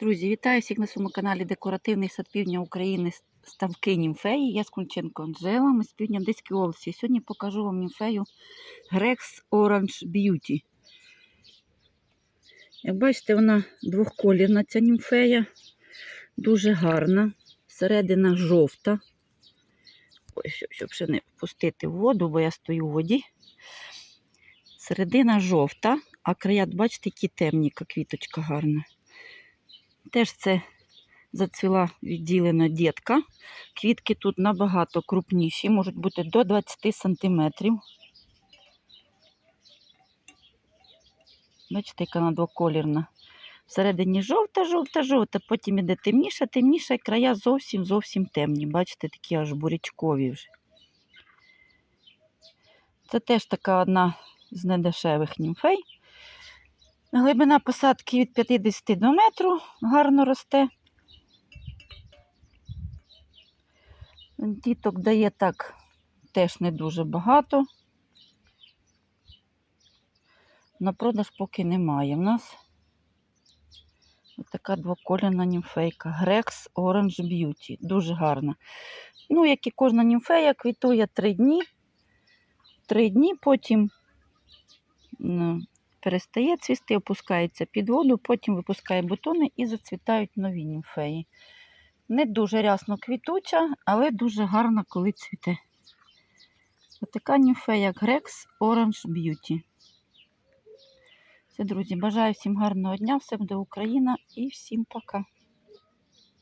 Друзі, вітаю всіх на своєму каналі Декоративний сад Півдня України ставки німфеї. Я Скунченко Анжела, ми з півдня Одеської області. Сьогодні покажу вам німфею Grex Orange Beauty. Як бачите, вона двохколірна ця німфея, дуже гарна. Середина жовта. Ой, щоб, щоб ще не пустити в воду, бо я стою в воді. Середина жовта, а края, бачите, які темні, квіточка гарна. Теж це зацвіла відділена дітка. Квітки тут набагато крупніші, можуть бути до 20 сантиметрів. Бачите, яка вона двоколірна. Всередині жовта, жовта, жовта, потім іде темніша, темніша, і края зовсім зовсім темні. Бачите, такі аж бурячкові вже. Це теж така одна з недешевих німфей. Глибина посадки від 50 до метру гарно росте. Діток дає так теж не дуже багато. На продаж поки немає. В нас така двокольна німфейка. Grex Orange Beauty. Дуже гарна. Ну, як і кожна німфея, квітує 3 дні. 3 дні, потім ну, перестає цвісти, опускається під воду, потім випускає бутони і зацвітають нові німфеї. Не дуже рясно квітуча, але дуже гарна, коли цвіте. Отака німфея, Grex Orange Beauty. Все, друзі, бажаю всім гарного дня, все буде Україна і всім пока.